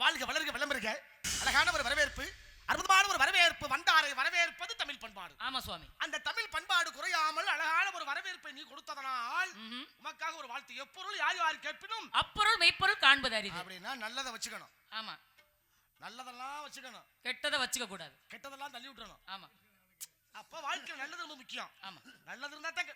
வாழ்க வளர்க விளம்பருக அழகான ஒரு வரவேற்பு அற்புதமான ஒரு வரவேற்பு வந்தாரை வரவேற்பது தமிழ் பண்பாடு. ஆமா சுவாமி. அந்த தமிழ் பண்பாடு குறையாமல் அழகான ஒரு வரவேற்பை நீ கொடுத்ததனால். உமக்காக ஒரு வாழ்த்து. எப்பொருள் யார் யார் கேட்பினும் அப்பொருள் மெய்ப்பொருள் காண்பது அரிது அப்படின்னா நல்லதை வச்சுக்கணும். ஆமா. நல்லதெல்லாம் வச்சுக்கணும். கெட்டதை வச்சுக்க கூடாது. கெட்டதெல்லாம் தள்ளி விட்டுறணும். ஆமா. அப்ப வாழ்க்கையில் நல்லது ரொம்ப முக்கியம். ஆமா. நல்லது இருந்தா தான்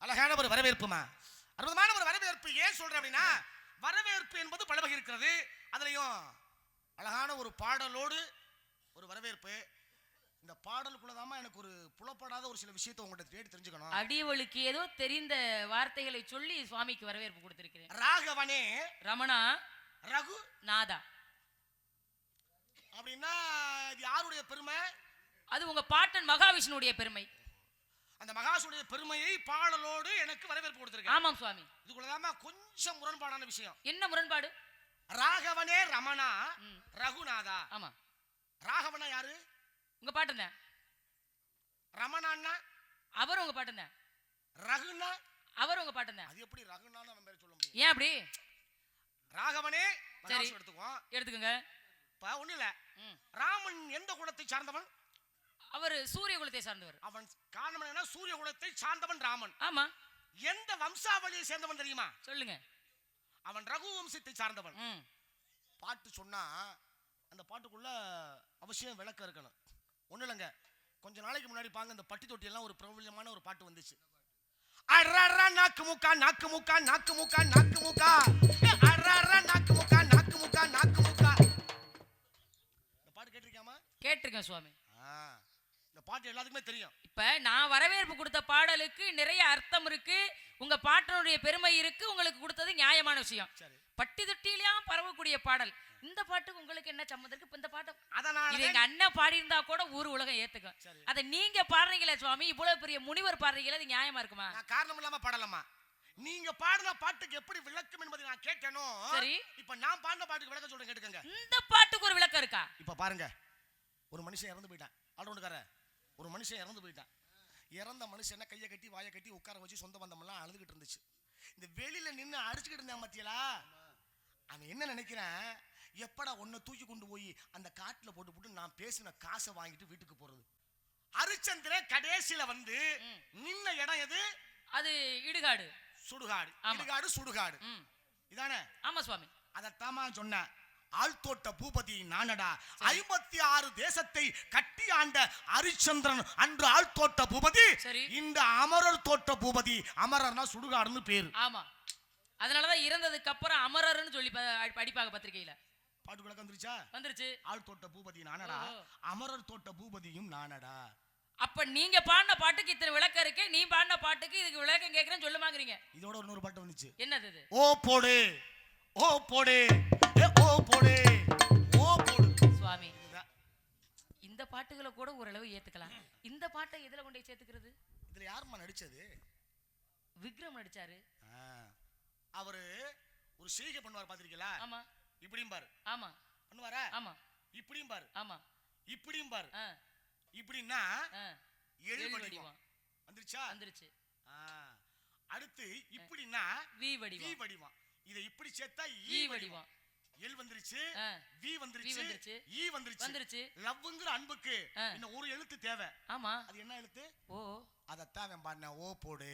அழகான ஒரு வரவேற்புமா? அற்புதமான ஒரு வரவேற்பு. ஏன் சொல்றேன் அப்படின்னா வரவேற்பு என்பது பல வகை இருக்கிறது அதுலயும் அழகான ஒரு பாடலோடு ஒரு வரவேற்பு. இந்த பாடலுக்குள்ளதாம எனக்கு ஒரு புலப்படாத ஒரு சில விஷயத்தை உங்கள்கிட்ட தேடி தெரிஞ்சுக்கணும். அடியவளுக்கு ஏதோ தெரிந்த வார்த்தைகளை சொல்லி சுவாமிக்கு வரவேற்பு கொடுத்திருக்கிறேன். ராகவனே. ரமணா. ரகு. நாதா. அப்படின்னா இது யாருடைய பெருமை? அது உங்க பாட்டன் மகாவிஷ்ணுடைய பெருமை. அந்த மகாசுடைய பெருமையை பாடலோடு எனக்கு வரவேற்பு கொடுத்திருக்கேன் ஆமாம் சுவாமி. இதுக்குள்ளதாம கொஞ்சம் முரண்பாடான விஷயம். என்ன முரண்பாடு? ராகவனே ரமணா. ரகுநாதா. ஆமா. ராகவனா யாரு? உங்க பாட்டன் தான் ரமணான்னா அவர் உங்க பாட்டன் தான் ரகுனா அவர் உங்க பாட்டன் தான் அது எப்படி ரகுனான்னு நம்ம சொல்ல முடியும்? ஏன் அப்படி? ராகவனே சரி. எடுத்துக்குவோம். எடுத்துக்கோங்க. இப்ப ஒண்ணு இல்ல ம். ராமன் எந்த குலத்தை சார்ந்தவன்? அவர் சூரிய குலத்தை சார்ந்தவர். அவன் காரணம் சூரிய குலத்தை சார்ந்தவன் ராமன். ஆமா. எந்த வம்சாவளியை சேர்ந்தவன் தெரியுமா? சொல்லுங்க. அவன் ரகு வம்சத்தை சார்ந்தவன். பாட்டு சொன்னா அந்த பாட்டுக்குள்ள அவசியம் விளக்கம் இருக்கணும். ஒண்ணு இல்லைங்க. கொஞ்ச நாளைக்கு முன்னாடி பாங்க இந்த பட்டி தொட்டி எல்லாம் ஒரு பிரபல்யமான ஒரு பாட்டு வந்துச்சு. அர்ரா நாக்கு முக்கா நாக்கு முக்கா நாக்கு முக்கா நாக்கு முக்கா அர்ரா நாக்கு முக்கா நாக்கு முக்கா நாக்கு முக்கா இந்த பாட்டு கேட்டிருக்கியாமா கேட்டிருக்கேன் சுவாமி. ஆ, இந்த பாட்டு எல்லாத்துக்குமே தெரியும். இப்ப நான் வரவேற்பு கொடுத்த பாடலுக்கு நிறைய அர்த்தம் இருக்கு. உங்க பாட்டனுடைய பெருமை இருக்கு. உங்களுக்கு கொடுத்தது நியாயமான விஷயம். சரி. பட்டி தொட்டிலாம் பரவக்கூடிய பாடல். இந்த பாட்டுக்கு உங்களுக்கு என்ன சம்மந்தம் இருக்கு? இந்த பாட்டு இது அதனால எங்க அண்ணன் பாடியிருந்தா கூட ஊர் உலகம் ஏத்துக்கும். அதை நீங்க பாடுறீங்களே சுவாமி. இவ்வளவு பெரிய முனிவர் பாடுறீங்களே அது நியாயமா இருக்குமா? நான் காரணம் இல்லாம பாடலாமா? நீங்க பாடின பாட்டுக்கு எப்படி விளக்கம் என்பதை நான் கேட்டேனோ சரி. இப்ப நான் பாடின பாட்டுக்கு விளக்கம் சொல்றேன் கேட்டுக்கங்க. இந்த பாட்டுக்கு ஒரு விளக்கம் இருக்கா? இப்ப பாருங்க. ஒரு மனுஷன் இறந்து போயிட்டான். ஆல்ரவுண்டுக்கார ஒரு மனுஷன் இறந்து போயிட்டான். இறந்த மனுஷனை கையை கட்டி வாயை கட்டி உட்கார வச்சு சொந்த பந்தமெல்லாம் அழுதுகிட்டு இருந்துச்சு. இந்த வெளியில நின்று அடிச்சுக்கிட்டு இருந்தான் மத்தியலா அவன் என்ன நினைக்கிறான்? எப்படா உன்னை தூக்கி கொண்டு போய் அந்த காட்டுல போட்டு போட்டு நான் பேசின காசை வாங்கிட்டு வீட்டுக்கு போறது? ஹரிச்சந்திரன் கடைசியில வந்து. நின்ன இடம் எது? அது இடுகாடு. சுடுகாடு. இடுகாடு சுடுகாடு. இதானே? ஆமா சுவாமி. அதத்தாமா சொன்ன ஆழ்தோட்ட பூபதி நானடா. ஐம்பத்தி ஆறு தேசத்தை கட்டி ஆண்ட ஹரிச்சந்திரன் அன்று ஆழ்தோட்ட பூபதி. இந்த அமரர் தோட்ட பூபதி. அமரர்னா சுடுகாடுன்னு பேரு. ஆமா. அதனாலதான் இறந்ததுக்கு அப்புறம் அமரர்னு சொல்லி படிப்பாங்க பத்திரிக்கையில பாட்டு விளக்கம் வந்துருச்சா? வந்துருச்சு. ஆழ்தோட்ட பூபதி நானடா. அமரர் தோட்ட பூபதியும் நானடா. அப்ப நீங்க பாடின பாட்டுக்கு இத்தனை விளக்கம் இருக்கு நீ பாடின பாட்டுக்கு இதுக்கு விளக்கம் கேக்குறேன்னு சொல்லுமாங்கிறீங்க இதோட இன்னொரு பாட்டு வந்துச்சு. என்னது ஓ போடு. ஓ போடு. ஓ போடு. ஓ போடு. சுவாமி இதுதான். இந்த பாட்டுகளை கூட ஓரளவு ஏத்துக்கலாம். இந்த பாட்டை எதுல கொண்டு சேர்த்துக்கிறது? இதுல யாரும்மா நடிச்சது? விக்ரம் நடிச்சாரு. அவரு ஒரு செய்கை பண்ணுவார் பாத்திருக்கீங்களா ஆமா. இப்படியும் பாரு ஆமா. பண்ணுவாரா? ஆமா. இப்படியும் பாரு ஆமா. இப்படியும் பாரு இப்படின்னா. எழு வடிவம். வடிவம். வந்துருச்சா? வந்துருச்சு. அடுத்து இப்படின்னா வி வி வடிவம். வடிவம் இதை இப்படி சேர்த்தா ஈ வடிவம். எல் வந்துருச்சு வி வந்துருச்சு வந்துருச்சு. ஈ வந்துருச்சு. வந்துருச்சு. லவ்ங்கிற அன்புக்கு. இன்னும் ஒரு எழுத்து தேவை. ஆமா. அது என்ன எழுத்து? ஓ. அதத்தான் அவன் பாடின ஓ போடு.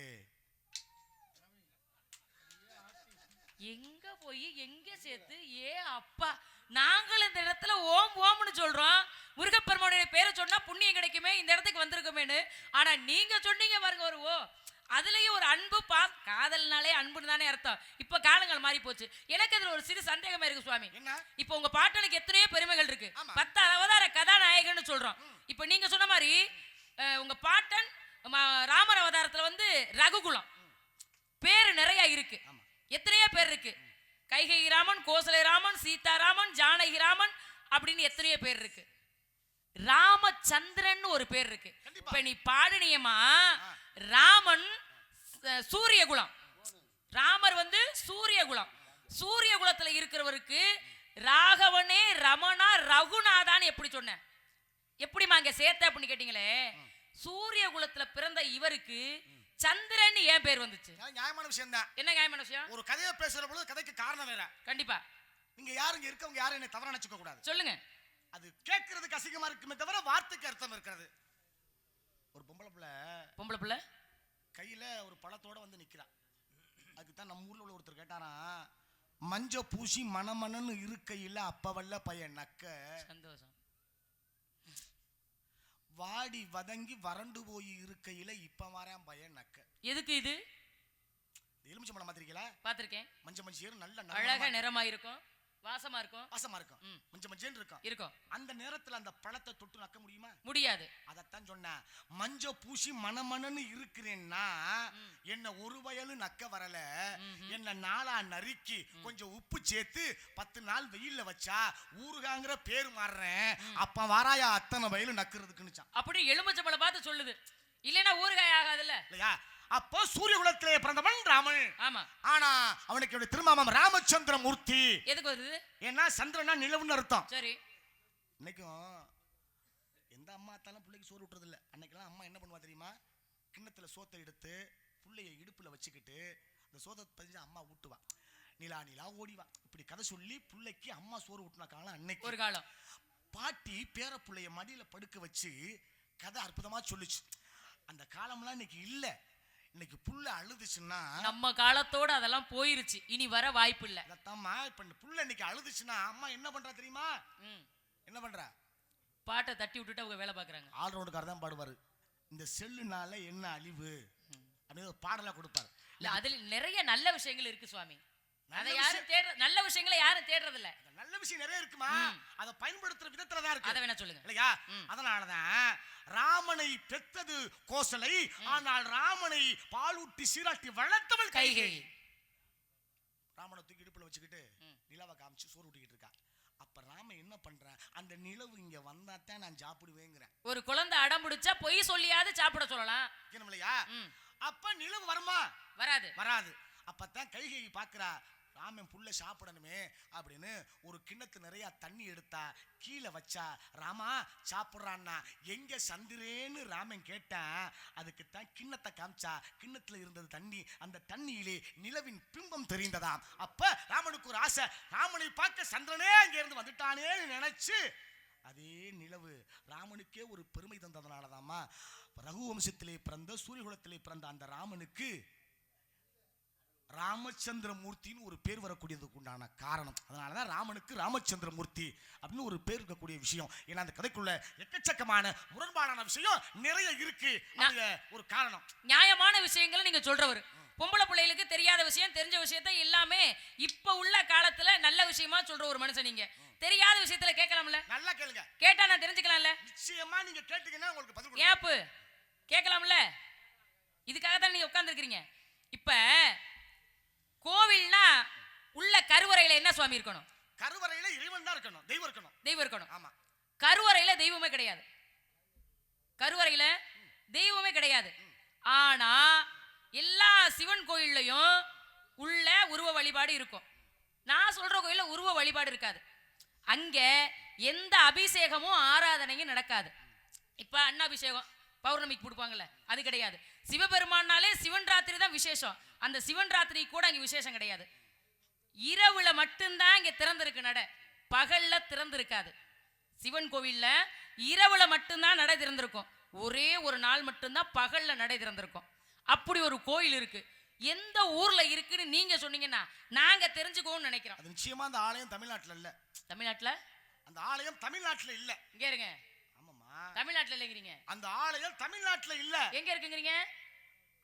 எங்க போய் எங்க சேர்த்து ஏ அப்பா. நாங்கள் இந்த இடத்துல ஓம் ஓம்னு சொல்றோம். முருகப்பெருமானுடைய பேரை சொன்னா புண்ணியம் கிடைக்குமே இந்த இடத்துக்கு வந்திருக்குமேனு ஆனா நீங்க சொன்னீங்க பாருங்க ஒரு ஓ. அதுலயும் ஒரு அன்பு பா காதல்னாலே அன்புன்னு தானே அர்த்தம். இப்ப காலங்கள் மாறி போச்சு. எனக்கு அதுல ஒரு சிறு சந்தேகமா இருக்கு சுவாமி. இப்போ உங்க பாட்டனுக்கு எத்தனையோ பெருமைகள் இருக்கு. பத்து அவதார கதாநாயகன்னு சொல்றோம். இப்போ நீங்க சொன்ன மாதிரி உங்க பாட்டன் ராமர் அவதாரத்துல வந்து ரகுகுலம். பேரு நிறைய இருக்கு. எத்தனையோ பேர் இருக்கு. கைகை ராமன் கோசலை ராமன் சீதாராமன் ஜானகி ராமன் அப்படின்னு எத்தனையோ பேர் இருக்கு. ராமச்சந்திரன் ஒரு பேர் இருக்கு. இப்ப நீ பாடுனியமா ராமன் ச- சூரியகுலம். ராமர் வந்து சூரியகுலம். சூரியகுலத்துல இருக்கிறவருக்கு ராகவனே ரமணா ரகுநாதான்னு எப்படி சொன்ன? எப்படிம்மா அங்க சேர்த்த அப்படின்னு கேட்டீங்களே? சூரிய குலத்துல பிறந்த இவருக்கு சந்திரன் ஏன் பேர் வந்துச்சு? நியாயமான விஷயம் தான் என்ன நியாயமான விஷயம்? ஒரு கதையை பேசுற பொழுது கதைக்கு காரணம் வேற. கண்டிப்பா. நீங்க யாரும் இங்க இருக்கவங்க யாரும் என்னை தவறா நினைச்சுக்க கூடாது சொல்லுங்க. அது கேட்கறதுக்கு அசிங்கமா இருக்குமே தவிர வார்த்தைக்கு அர்த்தம் இருக்கிறது. பொம்பளை பிள்ளை? கையில ஒரு பழத்தோட வந்து நிக்கிறா. அதுக்கு தான் நம்ம ஊர்ல உள்ள ஒருத்தர் கேட்டாராம் மஞ்ச பூசி மணமணன்னு இருக்கையில அப்ப வல்ல பையன் நக்க. சந்தோஷம். வாடி வதங்கி வறண்டு போய் இருக்கையில இப்ப வரேன் பையன் நக்க. எதுக்கு இது? எலுமிச்சை பழம் மாத்திருக்கீங்களா பாத்திருக்கேன் மஞ்ச மஞ்சள் நல்ல அழகா நறுமணமா நிறமா இருக்கும் வாசமா இருக்கும்? வாசமா இருக்கும். மஞ்ச மஞ்சள் இருக்கும். இருக்கும். அந்த நேரத்துல அந்த பழத்தை தொட்டு நக்க முடியுமா? முடியாது. அதத்தான் சொன்னேன். மஞ்ச பூசி மணமணன்னு இருக்கிறேன்னா என்ன ஒரு வயலு நக்க வரல. என்ன நாளா நறுக்கி கொஞ்சம் உப்பு சேர்த்து பத்து நாள் வெயில்ல வச்சா ஊறுகாங்கிற பேர் மாறுறேன். அப்ப வாராயா அத்தனை வயலு நக்குறதுக்குன்னுச்சான் அப்படி எலுமிச்சம்பழம் பார்த்து சொல்லுது. இல்லைன்னா ஊறுகாய் ஆகாதுல்ல? இல்லையா? அப்போ சூரிய குலத்திலே பிறந்தவன் ராமன். ஆமா. ஆனா அவனுக்கு திருமாமம் ராமச்சந்திர மூர்த்தி எதுக்கு வருது? ஏன்னா சந்திரனா நிலவுன்னு அர்த்தம். சரி. இன்னைக்கும் எந்த அம்மா அத்தாலும் பிள்ளைக்கு சோறு விட்டுறது இல்ல அன்னைக்கெல்லாம் அம்மா என்ன பண்ணுவா தெரியுமா? கிண்ணத்துல சோத்தை எடுத்து புள்ளைய இடுப்புல வச்சுக்கிட்டு அந்த சோத்தை பதிஞ்சு அம்மா ஊட்டுவா. நிலா நிலா ஓடிவா. இப்படி கதை சொல்லி புள்ளைக்கு அம்மா சோறு ஊட்டின காலம் அன்னைக்கு? ஒரு காலம். பாட்டி பேர புள்ளைய மடியில படுக்க வச்சு கதை அற்புதமா சொல்லுச்சு. அந்த காலம்லாம் இன்னைக்கு இல்ல. இன்னைக்கு புள்ள அழுதுச்சுன்னா நம்ம காலத்தோட அதெல்லாம் போயிருச்சு. இனி வர வாய்ப்பு இல்ல அதைத்தாம்மா இப்ப இந்த புள்ள இன்னைக்கு அழுதுச்சுன்னா அம்மா என்ன பண்றா தெரியுமா. என்ன பண்றா? பாட்டை தட்டி விட்டுட்டு அவங்க வேலை பாக்குறாங்க ஆல்ரவுண்டுக்கார தான் பாடுவாரு. இந்த செல்லுனால என்ன அழிவு? அப்படின்னு ஒரு பாடலா கொடுப்பாரு. இல்ல அதுல நிறைய நல்ல விஷயங்கள் இருக்கு சுவாமி. அதை யாரும் தேடுற நல்ல விஷயங்களை யாரும் தேடுறது இல்ல நல்ல விஷயம் நிறைய இருக்குமா. அதை பயன்படுத்துற விதத்துல தான் இருக்கு. அதை வேணா சொல்லுங்க. இல்லையா. அதனாலதான் ராமனை பெத்தது கோசலை ஆனால் ராமனை பாலூட்டி சீராட்டி வளர்த்தவள் கைகை ராமனை தூக்கி இடுப்புல வச்சுக்கிட்டு. நிலவை காமிச்சு சோறு ஊட்டிக்கிட்டு இருக்கா. அப்ப ராமன் என்ன பண்றான் அந்த நிலவு இங்க வந்தாத்தான் நான் சாப்பிடுவேங்கிறேன் ஒரு குழந்தை அடம் பிடிச்சா பொய் சொல்லியாவது சாப்பிட சொல்லலாம். இல்லையா. அப்ப நிலவு வருமா? வராது. வராது. அப்பதான் கைகை ராமன் புள்ள சாப்பிடணுமே அப்படின்னு ஒரு கிண்ணத்து நிறையா தண்ணி எடுத்தா கீழே வச்சா ராமா சாப்பிட்றான்னா எங்கே சந்திரேன்னு ராமன் கேட்டான். அதுக்கு தான் கிண்ணத்தை காமிச்சா கிண்ணத்துல இருந்தது தண்ணி அந்த தண்ணியிலே நிலவின் பிம்பம் தெரிந்ததாம். அப்ப ராமனுக்கு ஒரு ஆசை ராமனை பார்க்க சந்திரனே அங்கேருந்து வந்துட்டானேன்னு நினச்சி அதே நிலவு ராமனுக்கே ஒரு பெருமை தந்ததுனாலதாம்மா ரகுவம்சத்திலே பிறந்த சூரியகுலத்திலே பிறந்த அந்த ராமனுக்கு ராமச்சந்திர மூர்த்தின்னு ஒரு பேர் வரக்கூடியதுக்கு உண்டான காரணம். அதனாலதான் ராமனுக்கு ராமச்சந்திர மூர்த்தி அப்படின்னு ஒரு பேர் இருக்கக்கூடிய விஷயம். ஏன்னா அந்த கதைக்குள்ள எக்கச்சக்கமான முரண்பாடான விஷயம் நிறைய இருக்கு ஒரு காரணம். நியாயமான விஷயங்களை நீங்க சொல்றவர். பொம்பளை பிள்ளைகளுக்கு தெரியாத விஷயம் தெரிஞ்ச விஷயத்த எல்லாமே இப்ப உள்ள காலத்துல நல்ல விஷயமா சொல்ற ஒரு மனுஷன் நீங்க. தெரியாத விஷயத்துல கேட்கலாம்ல? நல்லா கேளுங்க. கேட்டா நான் தெரிஞ்சுக்கலாம்ல? நிச்சயமா நீங்க கேட்டீங்கன்னா உங்களுக்கு பதில். ஏப்பு கேட்கலாம்ல? இதுக்காக தான் நீங்க உட்கார்ந்துருக்கிறீங்க. இப்ப கோவில்னா உள்ள கருவறையில என்ன சுவாமி இருக்கணும்? கருவறையில இறைவன் தான் இருக்கணும் தெய்வம் இருக்கணும். தெய்வம் இருக்கணும். ஆமா. கருவறையில தெய்வமே கிடையாது. கருவறையில தெய்வமே கிடையாது. ஆனா எல்லா சிவன் கோயில்லையும் உள்ள உருவ வழிபாடு இருக்கும். நான் சொல்ற கோயில்ல உருவ வழிபாடு இருக்காது. அங்க எந்த அபிஷேகமும் ஆராதனையும் நடக்காது. இப்ப அன்னாபிஷேகம் பௌர்ணமிக்கு கொடுப்பாங்கல்ல அது கிடையாது. சிவபெருமானாலே சிவன் ராத்திரி தான் விசேஷம். அந்த சிவன் ராத்திரி கூட அங்க விசேஷம் கிடையாது. இரவுல மட்டும்தான் இங்க திறந்திருக்கு நட. பகல்ல திறந்திருக்காது. சிவன் கோவில்ல இரவுல மட்டும்தான் நடை திறந்திருக்கும். ஒரே ஒரு நாள் மட்டும்தான் பகல்ல நடை திறந்திருக்கும். அப்படி ஒரு கோயில் இருக்கு. எந்த ஊர்ல இருக்குன்னு நீங்க சொன்னீங்கன்னா நாங்க தெரிஞ்சுக்கோன்னு நினைக்கிறோம். அது நிச்சயமா அந்த ஆலயம் தமிழ்நாட்டுல இல்ல. தமிழ்நாட்டுல? அந்த ஆலயம் தமிழ்நாட்டுல இல்ல. இங்க இருங்க. ஆமாமா தமிழ்நாட்டுல இல்லைங்கிறீங்க. அந்த ஆலயம் தமிழ்நாட்டுல இல்ல. எங்க இருக்குங்கிறீங்க?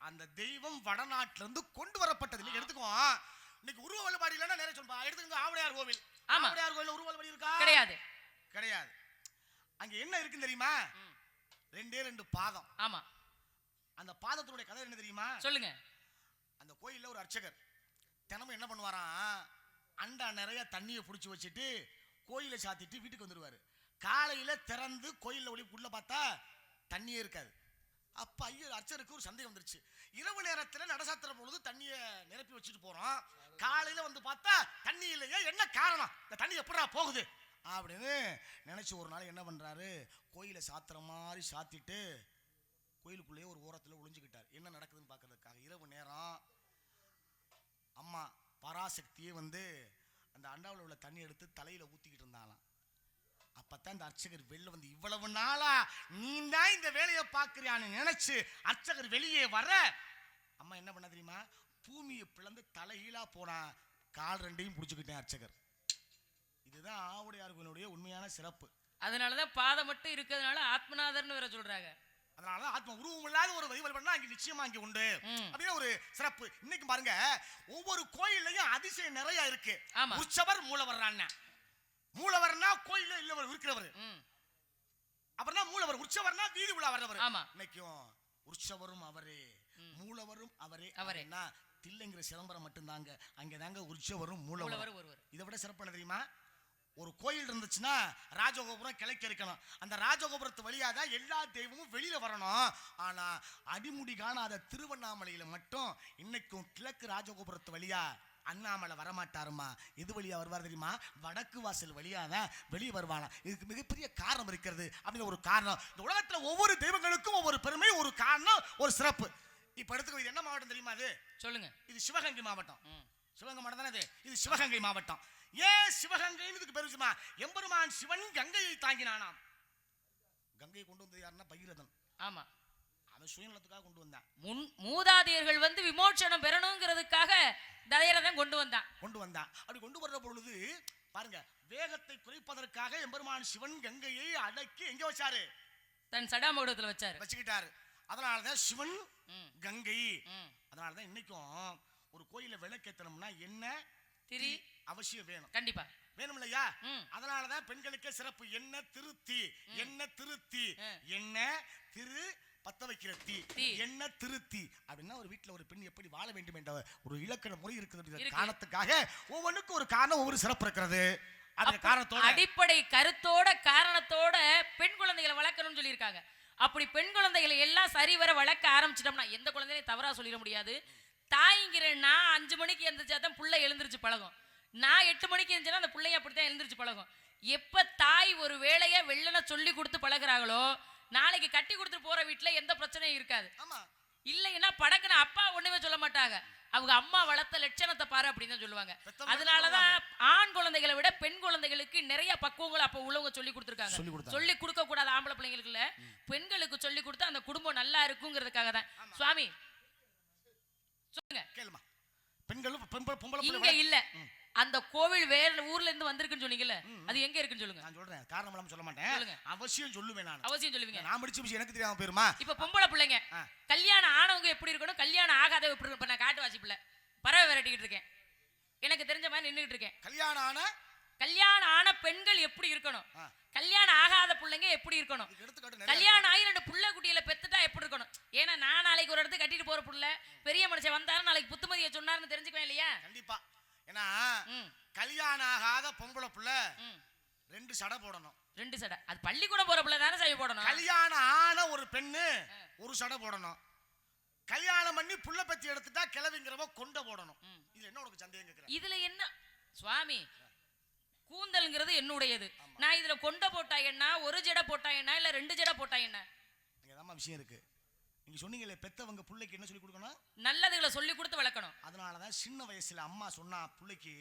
அந்த தெய்வம் வடநாட்டுல இருந்து கொண்டு வரப்பட்டது. நீங்க எடுத்துக்குவோம் இன்னைக்கு உருவ வழிபாடு இல்லைன்னா நிறைய சொல்லுப்பா. எடுத்துக்கோங்க ஆவுடையார் கோவில். ஆவுடையார் கோவில் உருவ வழிபாடு இருக்கா? கிடையாது. கிடையாது. அங்க என்ன இருக்குன்னு தெரியுமா. ரெண்டே ரெண்டு பாதம். ஆமா. அந்த பாதத்தினுடைய கதை என்ன தெரியுமா? சொல்லுங்க. அந்த கோயில்ல ஒரு அர்ச்சகர் தினமும் என்ன பண்ணுவாராம்? அண்டா நிறைய தண்ணியை பிடிச்சி வச்சுட்டு கோயிலை சாத்திட்டு வீட்டுக்கு வந்துடுவாரு காலையில திறந்து கோயில்ல ஒளி உள்ள பார்த்தா தண்ணியே இருக்காது. அப்போ ஐயோ அர்ச்சருக்கு ஒரு சந்தேகம் வந்துருச்சு. இரவு நேரத்தில் நடசாத்திர பொழுது தண்ணியை நிரப்பி வச்சுட்டு போகிறோம் காலையில் வந்து பார்த்தா தண்ணி இல்லையா என்ன காரணம்? இந்த தண்ணி எப்படா போகுது? அப்படின்னு நினச்சி ஒரு நாள் என்ன பண்ணுறாரு கோயிலை சாத்துற மாதிரி சாத்திட்டு கோயிலுக்குள்ளேயே ஒரு ஓரத்தில் ஒளிஞ்சுக்கிட்டார். என்ன நடக்குதுன்னு பார்க்குறதுக்காக. இரவு நேரம் அம்மா பராசக்தியே வந்து அந்த அண்டாவில் உள்ள தண்ணி எடுத்து தலையில் ஊற்றிக்கிட்டு இருந்தாங்களாம் அப்பதான் இந்த அர்ச்சகர் வெளில வந்து இவ்வளவு நாளா நீ தான் இந்த வேலையை பார்க்கறியான்னு நினைச்சு அர்ச்சகர் வெளியே வர அம்மா என்ன பண்ண தெரியுமா? பூமியை பிளந்து தலைகீழா போனா கால் ரெண்டையும் பிடிச்சுக்கிட்டேன் அர்ச்சகர். இதுதான் ஆவுடையார் கோயிலுடைய உண்மையான சிறப்பு. அதனாலதான் பாதம் மட்டும் இருக்கிறதுனால ஆத்மநாதர்னு வேற சொல்றாங்க. அதனால ஆத்ம உருவம் இல்லாத ஒரு பண்ணா அங்க நிச்சயமா அங்க உண்டு. அப்படின்னு ஒரு சிறப்பு. இன்னைக்கு பாருங்க ஒவ்வொரு கோயில்லையும் அதிசயம் நிறைய இருக்கு. உற்சவர் மூலவர்னா மூலவர்னா கோயில்ல இல்லவர் இருக்கிறவர். ம். அப்புறம்னா மூலவர் உற்சவர்னா வீதி உலா வர்றவர். ஆமா. இன்னைக்கும் உற்சவரும் அவரே. மூலவரும் அவரே. அவரே. அவரேனா தில்லைங்கிற சிதம்பரம் மட்டும்தாங்க. அங்கதாங்க உற்சவரும் மூலவர் மூலவர் ஒருவர். இதை விட சிறப்பு என்ன தெரியுமா? ஒரு கோயில் இருந்துச்சுன்னா ராஜகோபுரம் கிழக்கு இருக்கணும். அந்த ராஜகோபுரத்து வழியா தான் எல்லா தெய்வமும் வெளியில வரணும். ஆனா அடிமுடி காணாத திருவண்ணாமலையில மட்டும் இன்னைக்கும் கிழக்கு ராஜகோபுரத்து வழியா அண்ணாமலை வரமாட்டாருமா எது வழியா வருவார் தெரியுமா? வடக்கு வாசல் வழியா தான் வெளியே வருவானா. இதுக்கு மிகப்பெரிய காரணம் இருக்கிறது அப்படின்னு ஒரு காரணம். இந்த உலகத்துல ஒவ்வொரு தெய்வங்களுக்கும் ஒவ்வொரு பெருமை ஒரு காரணம் ஒரு சிறப்பு. இப்ப எடுத்துக்கோ இது என்ன மாவட்டம் தெரியுமா அது? சொல்லுங்க. இது சிவகங்கை மாவட்டம். சிவகங்கை மாவட்டம் தானே இது சிவகங்கை மாவட்டம். ஏன் சிவகங்கைன்னு இதுக்கு பேர் வச்சுமா? எம்பெருமான் சிவன் கங்கையை தாங்கினானாம். கங்கையை கொண்டு வந்தது யாருன்னா பகீரதன் ஆமா. அவன் சுயநலத்துக்காக கொண்டு வந்தான். முன் மூதாதையர்கள் வந்து விமோச்சனம் பெறணுங்கிறதுக்காக தயரதன் கொண்டு வந்தான். கொண்டு வந்தான். அப்படி கொண்டு வர்ற பொழுது பாருங்க வேகத்தை குறைப்பதற்காக எம்பெருமான் சிவன் கங்கையை அடக்கி எங்க வச்சாரு? தன் சடாமகுடத்துல வச்சாரு. வச்சுக்கிட்டாரு. அதனாலதான் சிவன் கங்கை. அதனாலதான் இன்னைக்கும் ஒரு கோயில விளக்கேத்தணும்னா என்ன? திரி. அவசியம் வேணும். கண்டிப்பா. வேணும் இல்லையா. அதனாலதான் பெண்களுக்கே சிறப்பு. என்ன திருத்தி? என்ன திருத்தி. என்ன திரு பத்த வைக்கிற தீ. என்ன திருத்தி அப்படின்னா ஒரு வீட்டுல ஒரு பெண் எப்படி வாழ வேண்டும் என்ற ஒரு இலக்கண முறை இருக்குது. காரணத்துக்காக ஒவ்வொன்றுக்கும் ஒரு காரணம் ஒவ்வொரு சிறப்பு இருக்கிறது. அந்த அப்ப காரணத்தோட அடிப்படை கருத்தோட காரணத்தோட பெண் குழந்தைகளை வளர்க்கணும்னு சொல்லியிருக்காங்க. அப்படி பெண் குழந்தைகளை எல்லாம் சரிவர வளர்க்க ஆரம்பிச்சிட்டோம்னா எந்த குழந்தையும் தவறா சொல்லிட முடியாது. தாய்ங்கிற நான் அஞ்சு மணிக்கு எழுந்திரிச்சா தான் புள்ள எழுந்திருச்சு பழகும். நான் எட்டு மணிக்கு எழுந்துச்சுன்னா அந்த பிள்ளைய அப்படித்தான் எழுந்திருச்சு பழகும். எப்ப தாய் ஒரு வேலையை வெள்ளன சொல்லி கொடுத்து பழகுறாங்களோ நாளைக்கு கட்டி கொடுத்துட்டு போற வீட்டுல எந்த பிரச்சனையும் இருக்காது. இல்லைன்னா படக்குன அப்பா ஒண்ணுமே சொல்ல மாட்டாங்க. அவங்க அம்மா வளர்த்த லட்சணத்தை பாரு அப்படின்னு தான் சொல்லுவாங்க. அதனாலதான் ஆண் குழந்தைகளை விட பெண் குழந்தைகளுக்கு நிறைய பக்குவங்கள் அப்ப உள்ளவங்க சொல்லி கொடுத்துருக்காங்க. சொல்லி கொடுக்க கூடாது ஆம்பளை பிள்ளைங்களுக்கு இல்ல. பெண்களுக்கு சொல்லி கொடுத்தா அந்த குடும்பம் நல்லா இருக்குங்கிறதுக்காக தான். சுவாமி சொல்லுங்க. கேளுமா. பெண்களும் இங்க இல்ல. அந்த கோவில் வேற ஊர்ல இருந்து வந்திருக்குன்னு சொன்னீங்கல்ல அது எங்க இருக்குன்னு சொல்லுங்க. நான் சொல்றேன் காரணம் இல்லாம சொல்ல மாட்டேன். சொல்லுங்க. அவசியம் சொல்லுவேன் நான். அவசியம் சொல்லுவீங்க. நான் முடிச்ச விஷயம் எனக்கு தெரியாம போயிருமா? இப்ப பொம்பளை பிள்ளைங்க. கல்யாணம் ஆனவங்க எப்படி இருக்கணும் கல்யாணம் ஆகாதவங்க எப்படி இருக்கணும் இப்ப நான் காட்டு வாசி பிள்ளை பறவை விரட்டிக்கிட்டு இருக்கேன். எனக்கு தெரிஞ்ச மாதிரி நின்றுட்டு இருக்கேன். கல்யாணம் ஆன? கல்யாணம் ஆன பெண்கள் எப்படி இருக்கணும். கல்யாணம் ஆகாத பிள்ளைங்க எப்படி இருக்கணும்? கல்யாணம் ஆகி ரெண்டு புள்ள குட்டியில பெத்துட்டா எப்படி இருக்கணும்? ஏன்னா நான் நாளைக்கு ஒரு இடத்துக்கு கட்டிட்டு போற புள்ள பெரிய மனுஷன் வந்தாரு நாளைக்கு புத்துமதியை சொன்னாருன்னு தெரிஞ்சுக்குவேன் இல்லையா? கண்டிப்பா. ஏன்னா கல்யாணம் ஆகாத பொம்பளை பிள்ளை. ரெண்டு சடை போடணும். ரெண்டு சடை. அது பள்ளிக்கூடம் போற பிள்ளை தானே செய்ய போடணும்? கல்யாணம் ஆன ஒரு பெண்ணு ஒரு சடை போடணும். கல்யாணம் பண்ணி புள்ள பத்தி எடுத்துட்டா கிளவிங்கிறவ கொண்ட போடணும். இதுல என்ன உனக்கு சந்தேகம் கேக்குறேன் இதுல என்ன? சுவாமி கூந்தல்ங்கிறது என்னுடையது. நான் இதுல கொண்ட போட்டா என்ன? ஒரு ஜடை போட்டா என்ன? இல்ல ரெண்டு ஜடை போட்டா என்ன? இங்கதாம்மா விஷயம் இருக்கு. நீங்க சொன்னீங்களே பெத்தவங்க பிள்ளைக்கு என்ன சொல்லி கொடுக்கணும்? நல்லதுகளை சொல்லி கொடுத்து வளர்க்கணும். அதனாலதான் சின்ன வயசுல அம்மா சொன்னா பிள்ளைக்கு.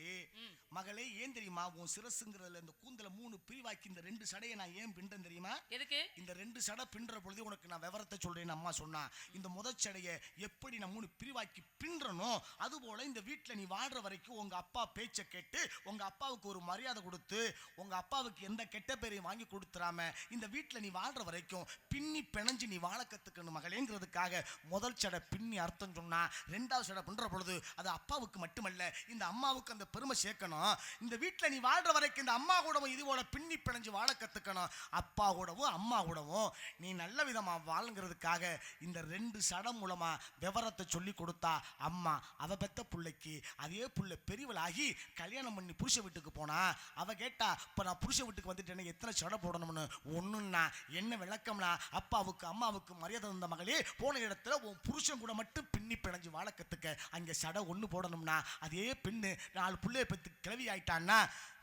மகளே ஏன் தெரியுமா உன் சிரசுங்கிறதுல இந்த கூந்தல மூணு பிரிவாக்கி இந்த ரெண்டு சடையை நான் ஏன் பின்றேன் தெரியுமா? எதுக்கு? இந்த ரெண்டு சடை பின்ற பொழுது உனக்கு நான் விவரத்தை சொல்றேன்னு அம்மா சொன்னா இந்த முதல் சடையை எப்படி நான் மூணு பிரிவாக்கி பின்றனோ அதுபோல இந்த வீட்டில் நீ வாழ்ற வரைக்கும் உங்க அப்பா பேச்சை கேட்டு உங்க அப்பாவுக்கு ஒரு மரியாதை கொடுத்து உங்க அப்பாவுக்கு எந்த கெட்ட பேரையும் வாங்கி கொடுத்துறாம இந்த வீட்டில் நீ வாழ்ற வரைக்கும் பின்னி பிணைஞ்சு நீ வாழ கத்துக்கணும் அப்படிங்கிறதுக்காக முதல் சடை பின்னி அர்த்தம் சொன்னால் ரெண்டாவது சடை பண்ணுற பொழுது அது அப்பாவுக்கு மட்டுமல்ல இந்த அம்மாவுக்கு அந்த பெருமை சேர்க்கணும். இந்த வீட்டில் நீ வாழ்கிற வரைக்கும் இந்த அம்மா கூடவும் இது போல பின்னி பிணைஞ்சு வாழ கற்றுக்கணும் அப்பா கூடவும் அம்மா கூடவும் நீ நல்ல விதமா வாழுங்கிறதுக்காக இந்த ரெண்டு சடம் மூலமா விவரத்தை சொல்லி கொடுத்தா அம்மா அவ பெத்த பிள்ளைக்கு அதே பிள்ளை பெரியவளாகி கல்யாணம் பண்ணி புருஷ வீட்டுக்கு போனா அவ கேட்டா இப்போ நான் புருஷ வீட்டுக்கு வந்துட்டேன்னு எத்தனை சடை போடணும்னு ஒன்றுன்னா என்ன விளக்கம்னா அப்பாவுக்கு அம்மாவுக்கு மரியாதை தந்த மகளே போன இடத்துல உன் புருஷன் கூட மட்டும் பின்னி பிணைஞ்சு வாழ கற்றுக்க அங்க சடை ஒன்று போடணும்னா அதே பெண்ணு நாலு பிள்ளைய பத்து கிளவி ஆயிட்டான்னா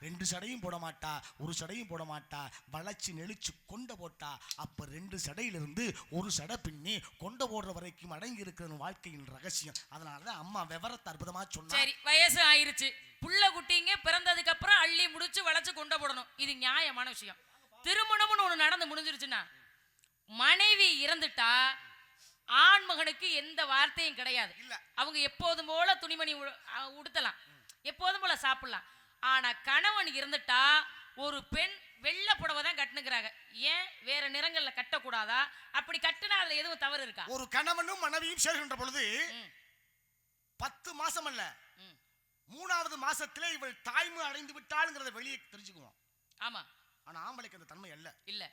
ரெண்டு சடையும் போட மாட்டா ஒரு சடையும் போட மாட்டா வளைச்சு நெளிச்சு கொண்ட போட்டா அப்ப ரெண்டு சடையிலிருந்து ஒரு சடை பின்னி கொண்ட போடுற வரைக்கும் அடங்கி இருக்கிற வாழ்க்கையின் ரகசியம். அதனாலதான் அம்மா விவரத்தை அற்புதமா சொன்னா. சரி வயசு ஆயிருச்சு. புள்ள குட்டிங்க பிறந்ததுக்கு அப்புறம் அள்ளி முடிச்சு வளைச்சு கொண்ட போடணும். இது நியாயமான விஷயம். திருமணம்னு ஒண்ணு நடந்து முடிஞ்சிருச்சுன்னா மனைவி இறந்துட்டா ஆண் மகனுக்கு எந்த வார்த்தையும் கிடையாது. அவங்க எப்போதும் போல துணிமணி உடுத்தலாம். எப்போதும் போல சாப்பிடலாம். ஆனா கணவன் இருந்துட்டா ஒரு பெண் வெள்ளை புடவை தான் கட்டுனுங்கிறாங்க ஏன்? வேற நிறங்கள்ல கட்டக்கூடாதா? அப்படி கட்டுனா அதுல எதுவும் தவறு இருக்கா? ஒரு கணவனும் மனைவியும் சேர்கின்ற பொழுது பத்து மாசம் அல்ல. மூணாவது மாசத்துல இவள் தாய்மை அடைந்து விட்டாளுங்கிறத வெளியே தெரிஞ்சுக்குவோம். ஆமா. ஆனா ஆம்பளைக்கு அந்த தன்மை அல்ல. இல்ல.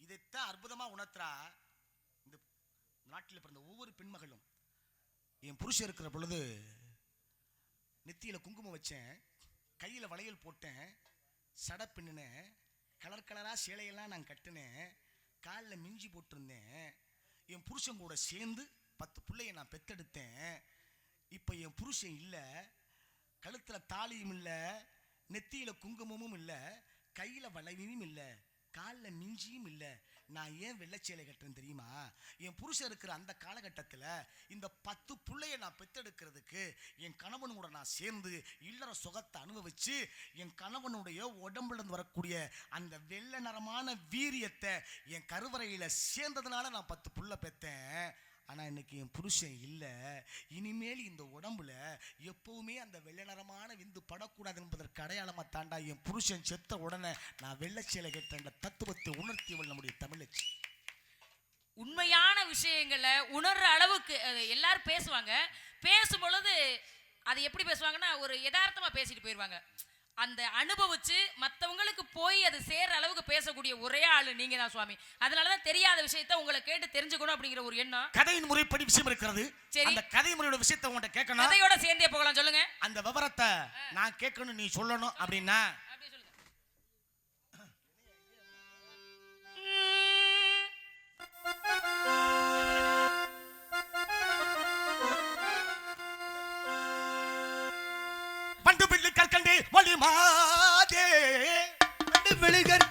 இதைத்தான் அற்புதமா உணர்த்துறா நாட்டில் பிறந்த ஒவ்வொரு பெண்மகளும் என் புருஷன் இருக்கிற பொழுது நெத்தியில் குங்குமம் வச்சேன் கையில் வளையல் போட்டேன் சடை பின்னினேன் கலர் கலராக சேலையெல்லாம் நான் கட்டினேன் காலில் மிஞ்சி போட்டிருந்தேன். என் புருஷன் கூட சேர்ந்து பத்து பிள்ளைய நான் பெத்தெடுத்தேன் இப்போ என் புருஷன் இல்லை கழுத்தில் தாலியும் இல்லை நெத்தியில் குங்குமமும் இல்லை கையில் வளைவியும் இல்லை காலில் மிஞ்சியும் இல்லை. நான் ஏன் வெள்ளைச்சேலை கட்டுறேன் தெரியுமா? என் புருஷன் இருக்கிற அந்த காலகட்டத்தில் இந்த பத்து புள்ளைய நான் பெத்தெடுக்கிறதுக்கு என் கணவனோட நான் சேர்ந்து இல்லற சுகத்தை அனுபவிச்சு என் கணவனுடைய உடம்புல இருந்து வரக்கூடிய அந்த வெள்ளை நிறமான வீரியத்தை என் கருவறையில் சேர்ந்ததுனால நான் பத்து புள்ள பெத்தேன். ஆனா இன்னைக்கு என் புருஷன் இல்லை. இனிமேல் இந்த உடம்புல எப்பவுமே அந்த வெள்ளை நிறமான விந்து படக்கூடாது என்பதற்கு அடையாளமா தாண்டா என் புருஷன் செத்த உடனே நான் வெள்ளச்சேலை கட்ட அந்த தத்துவத்தை உணர்த்தியவள் நம்முடைய தமிழச்சி. உண்மையான விஷயங்களை உணர்ற அளவுக்கு எல்லாரும் பேசுவாங்க. பேசும் பொழுது அது எப்படி பேசுவாங்கன்னா ஒரு யதார்த்தமாக பேசிட்டு போயிடுவாங்க அந்த அனுபவிச்சு மத்தவங்களுக்கு போய் அது சேர்ற அளவுக்கு பேசக்கூடிய ஒரே ஆளு நீங்க தான் சுவாமி. அதனாலதான் தெரியாத விஷயத்த உங்களை கேட்டு தெரிஞ்சுக்கணும் அப்படிங்கிற ஒரு எண்ணம். கதையின் முறைப்படி விஷயம் இருக்கிறது. சரி. அந்த கதை முறையோட விஷயத்தை உங்கள்கிட்ட கேட்கணும். கதையோட சேர்ந்தே போகலாம் சொல்லுங்க. அந்த விவரத்தை நான் கேட்கணும் நீ சொல்லணும் அப்படின்னா. அப்படியே சொல்லுங்க. பண்டு பில்லு கற்கண்டே மொழி மாதே. கண்டு வெளிகற்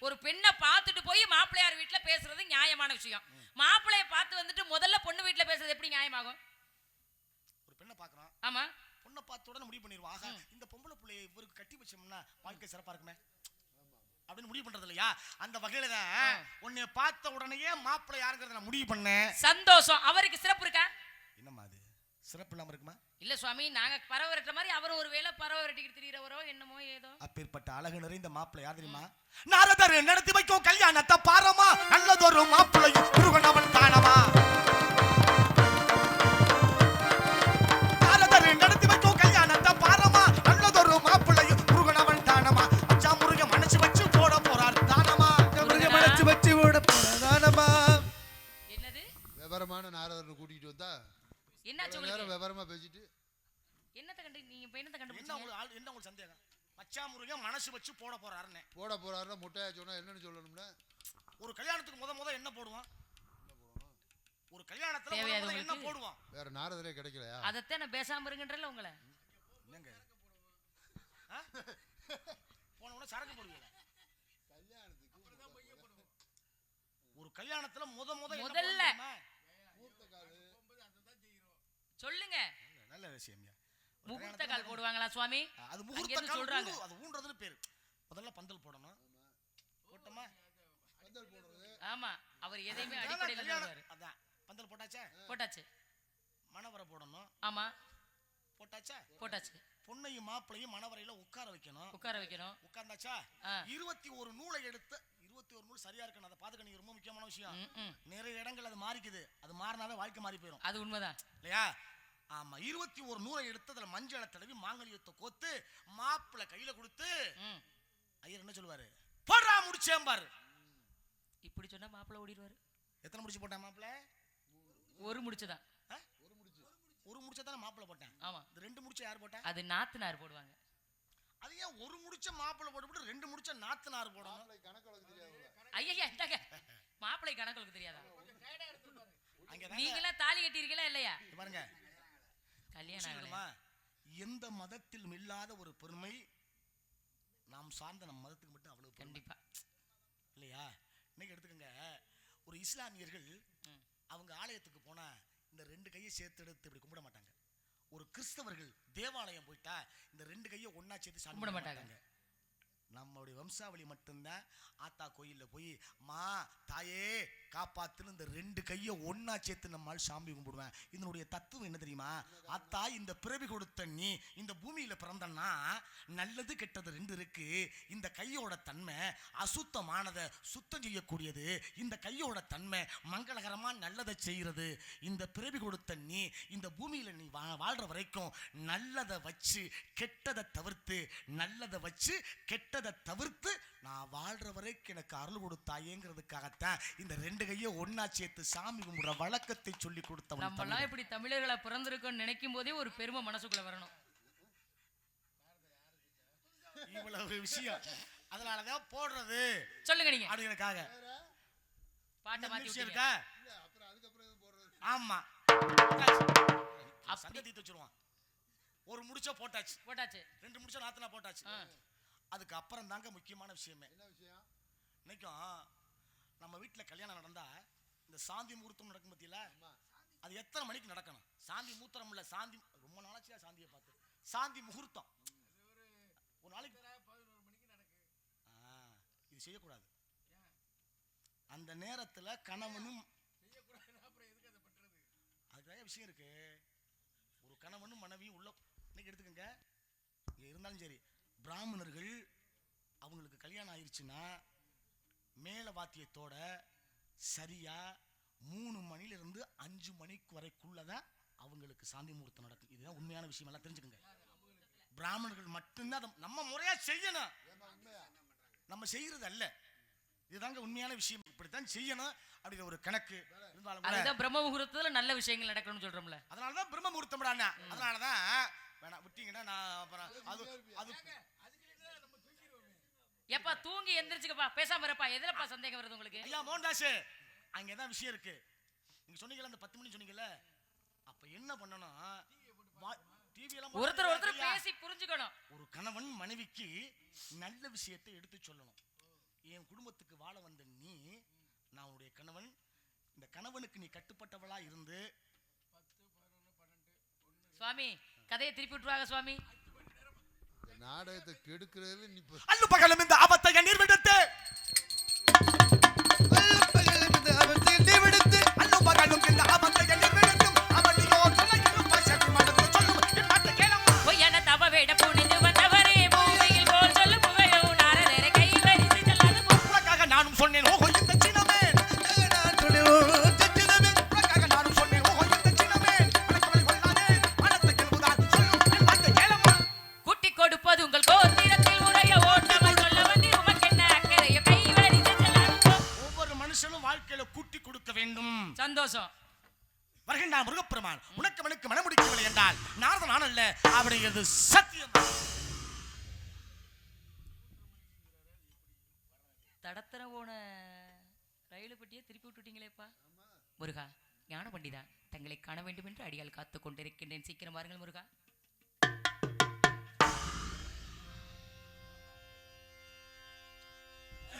ஒரு பெண்ணை பார்த்துட்டு போய் மாப்பிள்ளையார் வீட்டுல பேசுறது நியாயமான விஷயம். மாப்பிள்ளைய பார்த்து வந்துட்டு முதல்ல பொண்ணு வீட்டுல பேசுறது எப்படி நியாயமாகும்? ஒரு பெண்ணை பார்க்கறான். ஆமா. பொண்ணை பார்த்த உடனே முடிவு பண்ணிடுவான். ஆகா இந்த பொம்பளை பிள்ளைய இவருக்கு கட்டி வச்சோம்னா வாழ்க்கை சிறப்பா இருக்குமே. அப்படின்னு முடிவு பண்றது இல்லையா அந்த வகையில தான் உன்னைய பார்த்த உடனேயே மாப்பிள்ளை யாருங்கிறத நான் முடிவு பண்ணேன். சந்தோஷம். அவருக்கு சிறப்பு இருக்கா? என்னம்மா அது? சிறப்பு இல்லாம இருக்குமா? இல்ல சுவாமி நாங்க பறவை விரட்டுற மாதிரி அவரும் ஒரு வேளை பறவை விரட்டிக்கிட்டு திரியறவரோ என்னமோ ஏதோ. அப்பேற்பட்ட அழகு நிறைந்த மாப்பிள்ளை யார் தெரியுமா நாரதர் நடத்தி வைக்கும் கல்யாணத்தை பாரமா? நல்லதொரு மாப்பிள்ளையும் முருகன் அவன் தானமா என்னாச்சு உங்களுக்கு? விவரமா பேசிட்டு. என்னத்தை கண்டு நீங்க இப்ப என்னத்தை என்ன கண்டுபிடிச்சீங்க உங்களுக்கு ஆள் என்ன உங்களுக்கு சந்தேகம்? மச்சா முருகன் மனசு வச்சு போட போறாருன்னு. போட போறாருன்னா முட்டையா சொன்னா என்னன்னு சொல்லணும்னா ஒரு கல்யாணத்துக்கு முத முத என்ன போடுவான்? ஒரு கல்யாணத்துல என்ன உங்களுக்கு? போடுவான்? வேற நாரதரே கிடைக்கலையா? அதைத்தான் நான் பேசாம இருங்கன்றல உங்களை. என்னங்க? போன உடனே சரக்கு போடுவீங்க. ஒரு கல்யாணத்துல முத முத என்ன முதல்ல. சொல்லுங்க. நல்ல விஷயம் முகூர்த்த கால் போடுவாங்களா சுவாமி? அது முகூர்த்த கால் சொல்றாங்க. அது ஊன்றதுன்னு பேரு. முதல்ல பந்தல் போடணும். போட்டோமா? பந்தல் போடுறது. ஆமா அவர் எதையுமே அடிப்படையில. சொல்றாரு அதான். பந்தல் போட்டாச்சா? போட்டாச்சு. மணவரை போடணும். ஆமா. போட்டாச்சா? போட்டாச்சு. பொண்ணையும் மாப்பிளையும் மணவரையில உட்கார வைக்கணும். உட்கார வைக்கணும். உட்கார்ந்தாச்சா. இருபத்தி ஒரு நூலை எடுத்து இருபத்தி ஒரு நூல் சரியா இருக்கணும் அதை பாத்துக்க ரொம்ப முக்கியமான விஷயம். நிறைய இடங்கள் அது மாறிக்குது. அது மாறினாவே வாழ்க்கை மாறி போயிடும் அது உண்மைதான். இல்லையா? ஆமா இருபத்தி ஒரு நூலை எடுத்து அதுல மஞ்சளை தடவி மாங்கல்யத்தை கோத்து மாப்பிள்ளை கையில கொடுத்து. ஐயர் என்ன சொல்லுவாரு? போடுறா முடிச்சேம்பாரு இப்படி சொன்னா மாப்பிள்ளை ஓடிடுவாரு. எத்தனை முடிச்சு போட்டேன் மாப்பிள்ளை? ஒரு முடிச்சுதான். ஆ? ஒரு முடிச்ச. தானே மாப்பிள்ளை போட்டேன். ஆமா. இந்த ரெண்டு முடிச்ச யார் போட்டேன் அது நாத்துனார் போடுவாங்க. அது ஏன் ஒரு முடிச்ச மாப்பிள்ளை போட்டு ரெண்டு முடிச்ச நாத்தனார் போடணும்? கணக்கு தெரியாதுல்ல. ஐயா இந்தாங்க. மாப்பிள்ளை கணக்குக்கு தெரியாதா? நீங்களா தாலி கட்டியிருக்கீங்களா இல்லையா? இங்க பாருங்க. கல்யாணம் எந்த மதத்திலும் இல்லாத ஒரு பெருமை நாம் சார்ந்த நம்ம மதத்துக்கு மட்டும் அவ்வளவு கண்டிப்பா. இல்லையா? இன்னைக்கு எடுத்துக்கோங்க. ஒரு இஸ்லாமியர்கள். அவங்க ஆலயத்துக்கு போனா இந்த ரெண்டு கையை சேர்த்து எடுத்து இப்படி கும்பிட மாட்டாங்க. ஒரு கிறிஸ்தவர்கள் தேவாலயம் போயிட்டா இந்த ரெண்டு கையை ஒண்ணா சேர்த்து கும்பிட மாட்டாங்க. நம்மளுடைய வம்சாவளி மட்டும்தான் ஆத்தா கோயில்ல போய் மா தாயே காப்பாத்துன்னு இந்த ரெண்டு கையை ஒன்னா சேர்த்து நம்மால் சாமி கும்பிடுவேன். இதனுடைய தத்துவம் என்ன தெரியுமா? அத்தா இந்த பிறவி கொடுத்த நீ இந்த பூமியில பிறந்தன்னா நல்லது கெட்டது ரெண்டு இருக்கு. இந்த கையோட தன்மை அசுத்தமானதை சுத்தம் செய்யக்கூடியது. இந்த கையோட தன்மை மங்களகரமா நல்லதை செய்யறது இந்த பிறவி கொடுத்த நீ இந்த பூமியில நீ வா- வாழ்ற வரைக்கும் நல்லதை வச்சு கெட்டதை தவிர்த்து நல்லதை வச்சு கெட்டதை தவிர்த்து நான் வாழ்ற வரைக்கும் எனக்கு அருள் கொடுத்தாயேங்கிறதுக்காகத்தான் இந்த ரெண்டு கையை ஒண்ணா சேர்த்து சாமி கும்பிடுற வழக்கத்தை சொல்லி கொடுத்தவன் நம்மலாம் தமிழன். இப்படி தமிழர்களா பிறந்திருக்கோம்னு நினைக்கும் போதே ஒரு பெருமை மனசுக்குள்ள வரணும். இவ்வளவு விஷயம். அதனாலதான் போடுறது. சொல்லுங்க நீங்க. அப்படிங்கிறதுக்காக. பாட்டை மாத்தி இருக்கா? ஆமா. அப்படி- தீர்த்து வச்சிருவான். ஒரு முடிச்ச போட்டாச்சு. போட்டாச்சு. ரெண்டு முடிச்ச நாத்தனா போட்டாச்சு. அதுக்கு அப்புறம் தாங்க முக்கியமான விஷயமே. என்ன விஷயம்? இன்னைக்கும் நம்ம வீட்டுல கல்யாணம் நடந்தா இந்த சாந்தி முகூர்த்தம் நடக்கும் பத்தியில அது எத்தனை மணிக்கு நடக்கணும்? சாந்தி மூத்திரம் இல்ல சாந்தி ரொம்ப நாளாச்சியா சாந்தியை பார்த்து. சாந்தி முகூர்த்தம். ஒரு நாளைக்கு ஆ, இது செய்யக்கூடாது. அந்த நேரத்துல கணவனும் அதுக்காக விஷயம் இருக்கு. ஒரு கணவனும் மனைவியும் உள்ள இன்னைக்கு எடுத்துக்கங்க. இங்க இருந்தாலும் சரி பிராமணர்கள் அவங்களுக்கு கல்யாணம் ஆயிருச்சுன்னா மேல வாத்தியத்தோட சரியா மூணு மணில இருந்து அஞ்சு மணிக்கு வரைக்குள்ளதான் அவங்களுக்கு சாந்தி முகூர்த்தம் நடக்கும். இதுதான் உண்மையான விஷயம். எல்லாம் தெரிஞ்சுக்கங்க. பிராமணர்கள் மட்டும்தான் அதை நம்ம முறையா செய்யணும். நம்ம செய்யறது அல்ல. இதுதாங்க உண்மையான விஷயம். இப்படித்தான் செய்யணும் அப்படிங்கிற ஒரு கணக்கு இருந்தாலும் அதுதான் பிரம்ம முகூர்த்தத்துல நல்ல விஷயங்கள் நடக்கணும்னு சொல்றோம்ல. அதனாலதான் பிரம்ம முகூர்த்தம் அதனாலதான் வேணாம் விட்டீங்கன்னா நான் அப்புறம் அது அது எப்பா தூங்கி எந்திரிச்சுக்கப்பா பேசாம இருப்பா. எதுலப்பா சந்தேகம் வருது உங்களுக்கு? ஐயா மோகன்தாஸ் அங்கதான் விஷயம் இருக்கு. நீங்க சொன்னீங்கல்ல அந்த பத்து மணி சொன்னீங்கல்ல? அப்ப என்ன பண்ணணும்? ஒருத்தர் ஒருத்தர். பேசி புரிஞ்சுக்கணும். ஒரு கணவன் மனைவிக்கு நல்ல விஷயத்தை எடுத்து சொல்லணும். என் குடும்பத்துக்கு வாழ வந்த நீ நான் உன்னுடைய கணவன் இந்த கணவனுக்கு நீ கட்டுப்பட்டவளா இருந்து சுவாமி கதையை திருப்பி விட்டுருவாங்க சுவாமி. நாடகத்தை கெடுக்கிறதுல நீ அல்லு பகலும் இந்த ஆபத்தை நீர் விடுத்து. பகலும் இந்த